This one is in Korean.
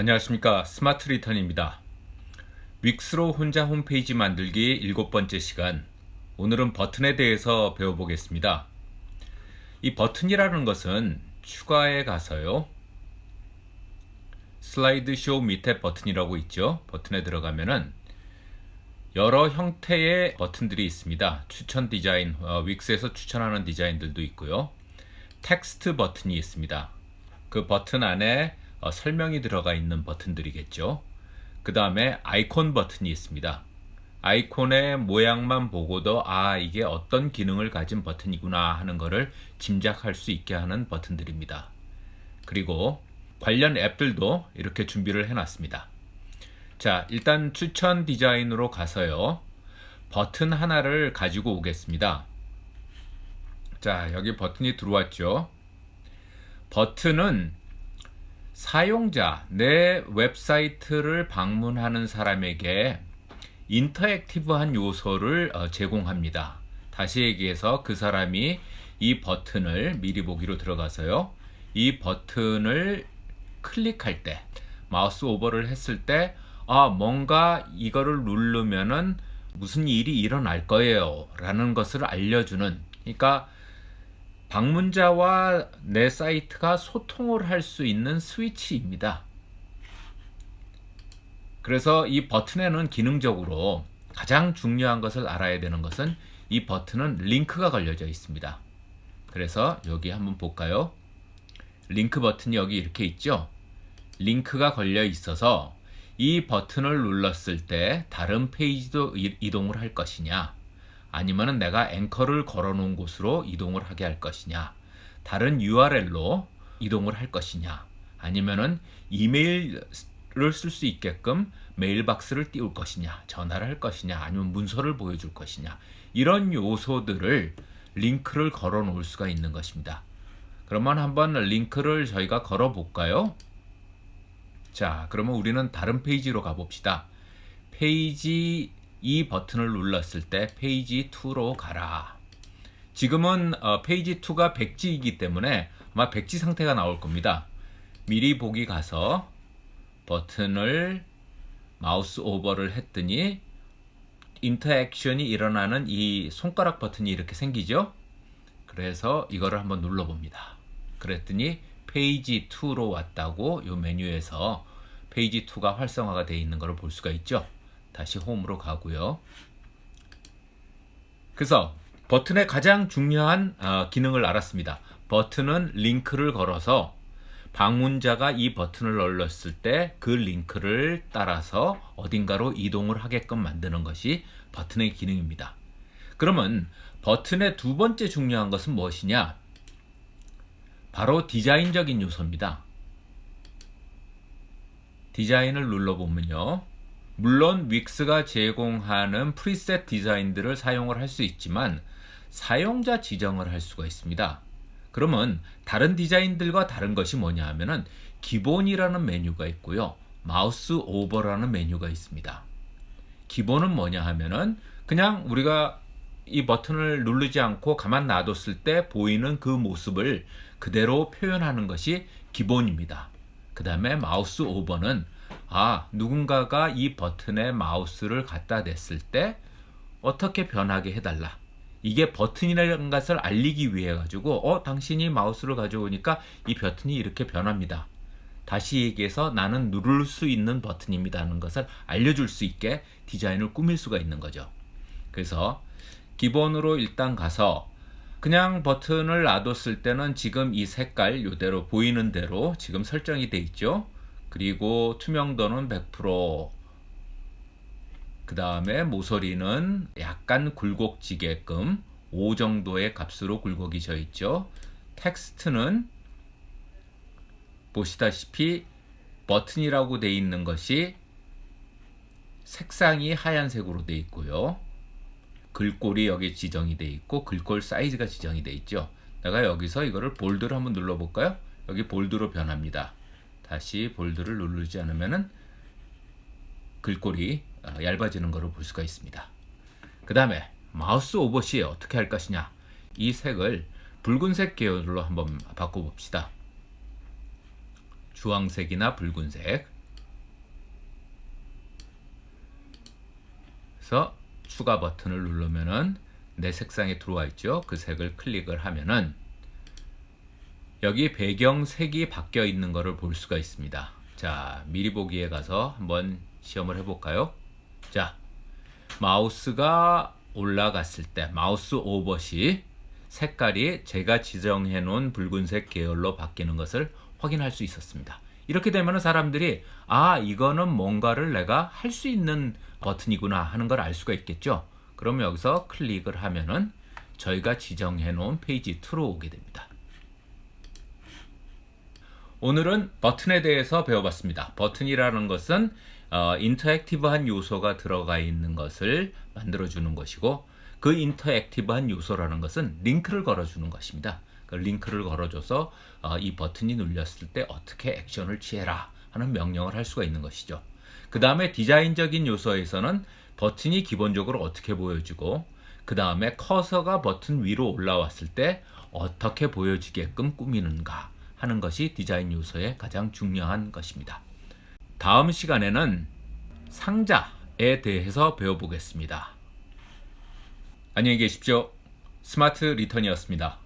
안녕하십니까 스마트 리턴입니다. 윅스로 혼자 홈페이지 만들기 일곱 번째 시간 오늘은 버튼에 대해서 배워보겠습니다. 이 버튼이라는 것은 추가에 가서요 슬라이드 쇼 밑에 버튼이라고 있죠. 버튼에 들어가면은 여러 형태의 버튼들이 있습니다. 추천 디자인, 어, 윅스에서 추천하는 디자인들도 있고요. 텍스트 버튼이 있습니다. 그 버튼 안에 어, 설명이 들어가 있는 버튼들이겠죠. 그 다음에 아이콘 버튼이 있습니다. 아이콘의 모양만 보고도 아 이게 어떤 기능을 가진 버튼이구나 하는 것을 짐작할 수 있게 하는 버튼들입니다. 그리고 관련 앱들도 이렇게 준비를 해놨습니다. 자 일단 추천 디자인으로 가서요 버튼 하나를 가지고 오겠습니다. 자 여기 버튼이 들어왔죠. 버튼은 사용자, 내 웹사이트를 방문하는 사람에게 인터액티브한 요소를 어, 제공합니다. 다시 얘기해서 그 사람이 이 버튼을 미리 보기로 들어가서요. 이 버튼을 클릭할 때, 마우스 오버를 했을 때, 아, 뭔가 이거를 누르면은 무슨 일이 일어날 거예요. 라는 것을 알려주는, 그러니까 방문자와 내 사이트가 소통을 할 수 있는 스위치입니다. 그래서 이 버튼에는 기능적으로 가장 중요한 것을 알아야 되는 것은 이 버튼은 링크가 걸려져 있습니다. 그래서 여기 한번 볼까요? 링크 버튼이 여기 이렇게 있죠? 링크가 걸려 있어서 이 버튼을 눌렀을 때 다른 페이지도 이동을 할 것이냐 아니면은 내가 앵커를 걸어 놓은 곳으로 이동을 하게 할 것이냐? 다른 URL로 이동을 할 것이냐? 아니면은 이메일을 쓸 수 있게끔 메일박스를 띄울 것이냐? 전화를 할 것이냐? 아니면 문서를 보여줄 것이냐? 이런 요소들을 링크를 걸어 놓을 수가 있는 것입니다. 그러면 한번 링크를 저희가 걸어 볼까요? 자 그러면 우리는 다른 페이지로 가봅시다. 페이지 이 버튼을 눌렀을 때 페이지 2로 가라. 지금은 어, 페이지 2가 백지이기 때문에 아마 백지 상태가 나올 겁니다. 미리 보기 가서 버튼을 마우스 오버를 했더니 인터액션이 일어나는 이 손가락 버튼이 이렇게 생기죠. 그래서 이거를 한번 눌러봅니다. 그랬더니 페이지 2로 왔다고 이 메뉴에서 페이지 2가 활성화가 되어 있는 것을 볼 수가 있죠. 다시 홈으로 가고요. 그래서 버튼의 가장 중요한 어, 기능을 알았습니다. 버튼은 링크를 걸어서 방문자가 이 버튼을 눌렀을 때 그 링크를 따라서 어딘가로 이동을 하게끔 만드는 것이 버튼의 기능입니다. 그러면 버튼의 두 번째 중요한 것은 무엇이냐? 바로 디자인적인 요소입니다. 디자인을 눌러보면요. 물론 윅스가 제공하는 프리셋 디자인들을 사용을 할 수 있지만 사용자 지정을 할 수가 있습니다. 그러면 다른 디자인들과 다른 것이 뭐냐 하면은 기본이라는 메뉴가 있고요. 마우스 오버라는 메뉴가 있습니다. 기본은 뭐냐 하면은 그냥 우리가 이 버튼을 누르지 않고 가만 놔뒀을 때 보이는 그 모습을 그대로 표현하는 것이 기본입니다. 그 다음에 마우스 오버는 아, 누군가가 이 버튼에 마우스를 갖다 댔을 때 어떻게 변하게 해달라. 이게 버튼이라는 것을 알리기 위해 가지고 어 당신이 마우스를 가져오니까 이 버튼이 이렇게 변합니다. 다시 얘기해서 나는 누를 수 있는 버튼입니다 하는 것을 알려줄 수 있게 디자인을 꾸밀 수가 있는 거죠. 그래서 기본으로 일단 가서 그냥 버튼을 놔뒀을 때는 지금 이 색깔 이대로 보이는 대로 지금 설정이 돼 있죠. 그리고 투명도는 100%. 그 다음에 모서리는 약간 굴곡지게끔 5 정도의 값으로 굴곡이 져 있죠. 텍스트는 보시다시피 버튼이라고 되어 있는 것이 색상이 하얀색으로 되어 있고요. 글꼴이 여기 지정이 되어 있고 글꼴 사이즈가 지정이 되어 있죠. 내가 여기서 이거를 볼드를 한번 눌러볼까요? 여기 볼드로 변합니다. 다시 볼드를 누르지 않으면은 글꼴이 어, 얇아지는 것을 볼 수가 있습니다. 그 다음에 마우스 오버시 어떻게 할 것이냐 이 색을 붉은색 계열로 한번 바꿔봅시다. 주황색이나 붉은색 그래서 추가 버튼을 누르면 내 색상에 들어와 있죠. 그 색을 클릭을 하면은 여기 배경 색이 바뀌어 있는 것을 볼 수가 있습니다. 자, 미리 보기에 가서 한번 시험을 해볼까요? 자, 마우스가 올라갔을 때 마우스 오버시 색깔이 제가 지정해 놓은 붉은색 계열로 바뀌는 것을 확인할 수 있었습니다. 이렇게 되면 사람들이 아 이거는 뭔가를 내가 할 수 있는 버튼이구나 하는 걸 알 수가 있겠죠. 그러면 여기서 클릭을 하면은 저희가 지정해 놓은 페이지 2로 오게 됩니다. 오늘은 버튼에 대해서 배워봤습니다. 버튼이라는 것은 어, 인터랙티브한 요소가 들어가 있는 것을 만들어주는 것이고 그 인터액티브한 요소라는 것은 링크를 걸어주는 것입니다. 그 링크를 걸어줘서 어, 이 버튼이 눌렸을 때 어떻게 액션을 취해라 하는 명령을 할 수가 있는 것이죠. 그 다음에 디자인적인 요소에서는 버튼이 기본적으로 어떻게 보여지고 그 다음에 커서가 버튼 위로 올라왔을 때 어떻게 보여지게끔 꾸미는가 하는 것이 디자인 요소의 가장 중요한 것입니다. 다음 시간에는 상자에 대해서 배워보겠습니다. 안녕히 계십시오. 스마트 리턴이었습니다.